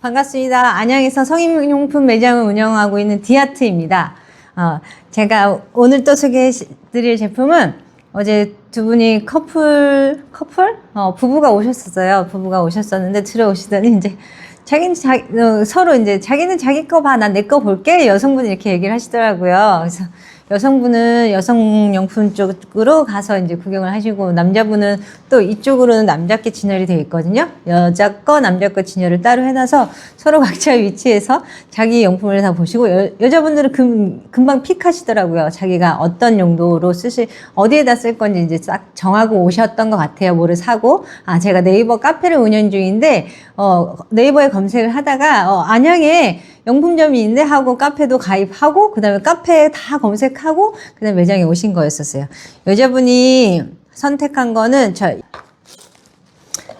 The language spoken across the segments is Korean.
반갑습니다. 안양에서 성인용품 매장을 운영하고 있는 디아트입니다. 어, 제가 오늘 또 소개해드릴 제품은 어제 두 분이 커플, 커플? 어, 부부가 오셨었어요. 부부가 오셨었는데 들어오시더니 이제 자기는 자, 어, 서로 이제 자기는 자기 거 봐, 난 내 거 볼게. 여성분이 이렇게 얘기를 하시더라고요. 그래서 여성분은 여성용품 쪽으로 가서 이제 구경을 하시고 남자분은 또 이쪽으로는 남자께 진열이 되어 있거든요. 여자 거, 남자 거 진열을 따로 해놔서 서로 각자 위치에서 자기 용품을 다 보시고 여, 여자분들은 금, 금방 픽하시더라고요. 자기가 어떤 용도로 쓰실 어디에다 쓸 건지 이제 싹 정하고 오셨던 것 같아요. 뭐를 사고 아 제가 네이버 카페를 운영 중인데 어, 네이버에 검색을 하다가 어, 안양에 용품점이 있네 하고 카페도 가입하고 그 다음에 카페에 다 검색하고 그다음에 매장에 오신 거였었어요. 여자분이 선택한 거는 저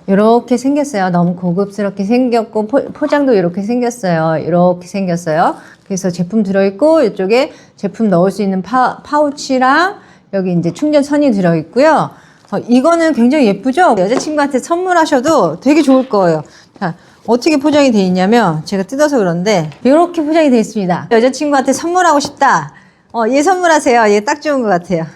이렇게 생겼어요. 너무 고급스럽게 생겼고 포, 장도 이렇게 생겼어요. 이렇게 생겼어요. 그래서 제품 들어있고 이쪽에 제품 넣을 수 있는 파, 파우치랑 여기 이제 충전선이 들어있고요. 어, 이거는 굉장히 예쁘죠? 여자친구한테 선물하셔도 되게 좋을 거예요. 자, 어떻게 포장이 돼 있냐면 제가 뜯어서 그런데 이렇게 포장이 돼 있습니다. 여자친구한테 선물하고 싶다. 어, 얘 선물하세요. 얘 딱 좋은 것 같아요.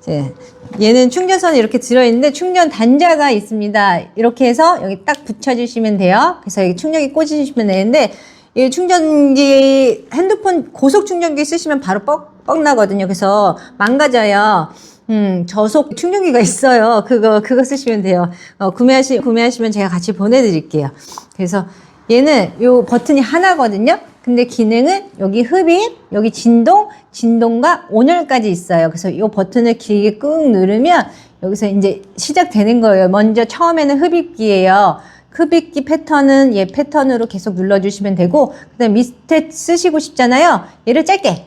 이제 얘는 충전선이 이렇게 들어있는데 충전 단자가 있습니다. 이렇게 해서 여기 딱 붙여주시면 돼요. 그래서 여기 충전기 꽂으시면 되는데 이 충전기 핸드폰 고속 충전기 쓰시면 바로 뻑, 뻑 나거든요. 그래서 망가져요. 음, 저속 충전기가 있어요. 그거, 그거 쓰시면 돼요. 어, 구매하시, 구매하시면 제가 같이 보내드릴게요. 그래서 얘는 요 버튼이 하나거든요. 근데 기능은 여기 흡입, 여기 진동, 진동과 온열까지 있어요. 그래서 요 버튼을 길게 꾹 누르면 여기서 이제 시작되는 거예요. 먼저 처음에는 흡입기예요. 흡입기 패턴은 얘 패턴으로 계속 눌러주시면 되고, 그 다음 밑에 쓰시고 싶잖아요. 얘를 짧게,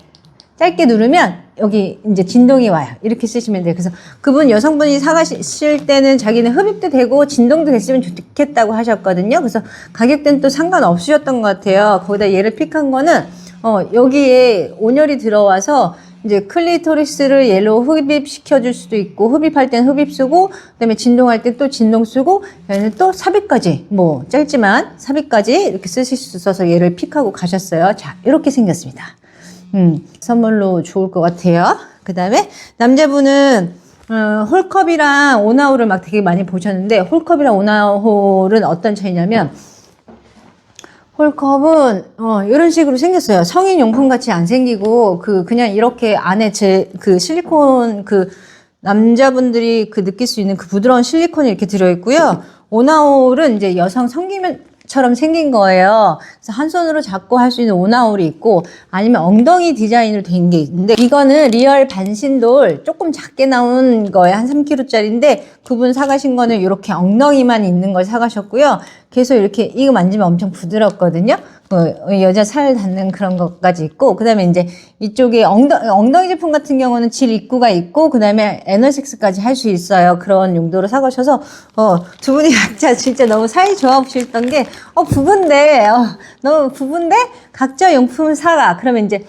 짧게 누르면 여기 이제 진동이 와요. 이렇게 쓰시면 돼요. 그래서 그분 여성분이 사가실 때는 자기는 흡입도 되고 진동도 됐으면 좋겠다고 하셨거든요. 그래서 가격대는 또 상관없으셨던 것 같아요. 거기다 얘를 픽한 거는 어, 여기에 온열이 들어와서 이제 클리토리스를 얘로 흡입시켜 줄 수도 있고 흡입할 땐 흡입 쓰고 그다음에 진동할 땐또 진동 쓰고 얘는 또 삽입까지 뭐 짧지만 삽입까지 이렇게 쓰실 수 있어서 얘를 픽하고 가셨어요. 자 이렇게 생겼습니다. 음, 선물로 좋을 것 같아요. 그 다음에 남자분은 어, 홀컵이랑 오나홀을 막 되게 많이 보셨는데 홀컵이랑 오나홀은 어떤 차이냐면 홀컵은 어, 이런 식으로 생겼어요. 성인 용품 같이 안 생기고 그 그냥 이렇게 안에 제 그 실리콘 그 남자분들이 그 느낄 수 있는 그 부드러운 실리콘이 이렇게 들어 있고요. 오나홀은 이제 여성 성기면 처럼 생긴 거예요. 그래서 한 손으로 잡고 할 수 있는 오나홀이 있고 아니면 엉덩이 디자인으로 된 게 있는데 이거는 리얼 반신돌 조금 작게 나온 거에 한 3kg짜리인데 그분 사가신 거는 이렇게 엉덩이만 있는 걸 사가셨고요. 계속 이렇게 이거 만지면 엄청 부드럽거든요. 어, 여자 살 닿는 그런 것까지 있고 그다음에 이제 이쪽에 엉덩, 엉덩이 제품 같은 경우는 질 입구가 있고 그다음에 애널섹스까지 할 수 있어요. 그런 용도로 사가셔서 어, 두 분이 각자 진짜 너무 사이 좋아 보셨던 게 어, 부부인데 어, 너무 부부인데 각자 용품을 사가 그러면 이제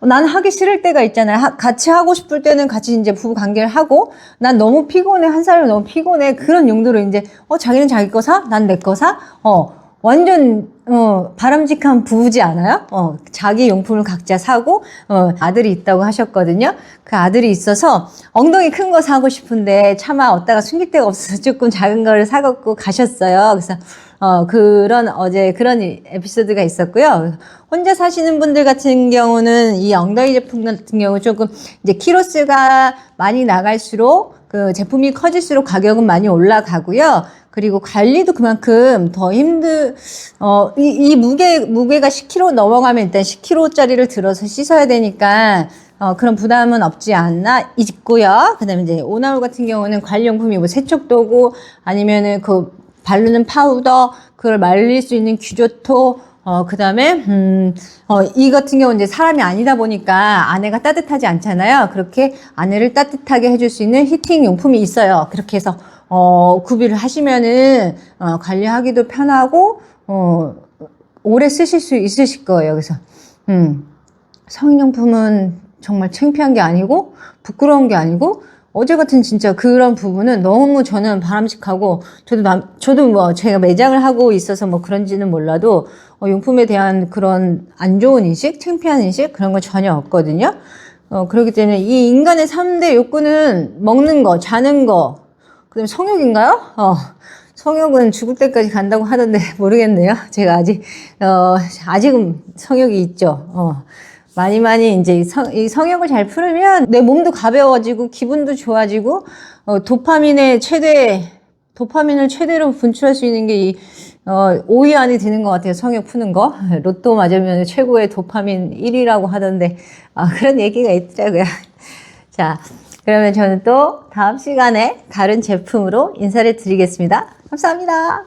나는 하기 싫을 때가 있잖아요. 하- 같이 하고 싶을 때는 같이 이제 부부 관계를 하고, 난 너무 피곤해. 한 사람이 너무 피곤해. 그런 용도로 이제, 어, 자기는 자기 거 사? 난 내 거 사? 어, 완전, 어, 바람직한 부부지 않아요? 어, 자기 용품을 각자 사고, 어, 아들이 있다고 하셨거든요. 그 아들이 있어서 엉덩이 큰 거 사고 싶은데 차마 얻다가 숨길 데가 없어서 조금 작은 거를 사갖고 가셨어요. 그래서, 어, 그런, 어제 그런 이- 에피소드가 있었고요. 혼자 사시는 분들 같은 경우는 이 엉덩이 제품 같은 경우 조금 이제 키로수가 많이 나갈수록 그 제품이 커질수록 가격은 많이 올라가고요. 그리고 관리도 그만큼 더 힘들, 어, 이, 이 무게, 무게가 10kg 넘어가면 일단 10kg짜리를 들어서 씻어야 되니까 어, 그런 부담은 없지 않나 있고요. 그 다음에 이제 오나홀 같은 경우는 관리용품이 뭐 세척도구 아니면은 그 바르는 파우더, 그걸 말릴 수 있는 규조토, 어, 그 다음에, 음, 어, 이 같은 경우는 이제 사람이 아니다 보니까 아내가 따뜻하지 않잖아요. 그렇게 아내를 따뜻하게 해줄 수 있는 히팅 용품이 있어요. 그렇게 해서, 어, 구비를 하시면은, 어, 관리하기도 편하고, 어, 오래 쓰실 수 있으실 거예요. 그래서, 음, 성인용품은 정말 창피한 게 아니고, 부끄러운 게 아니고, 어제 같은 진짜 그런 부분은 너무 저는 바람직하고 저도 남 저도 뭐 제가 매장을 하고 있어서 뭐 그런지는 몰라도 어, 용품에 대한 그런 안 좋은 인식, 창피한 인식 그런 건 전혀 없거든요. 어, 그렇기 때문에 이 인간의 3대 욕구는 먹는 거, 자는 거, 그다음에 성욕인가요? 어, 성욕은 죽을 때까지 간다고 하던데 모르겠네요. 제가 아직 어, 아직은 성욕이 있죠. 어. 많이 많이 이제 이 성, 이 성욕을 잘 풀으면 내 몸도 가벼워지고 기분도 좋아지고 어, 도파민의 최대 도파민을 최대로 분출할 수 있는 게이 어, 5위 안에 드는 것 같아요. 성욕 푸는 거. 로또 맞으면 최고의 도파민 1위라고 하던데 아, 그런 얘기가 있더라고요. 자, 그러면 저는 또 다음 시간에 다른 제품으로 인사를 드리겠습니다. 감사합니다.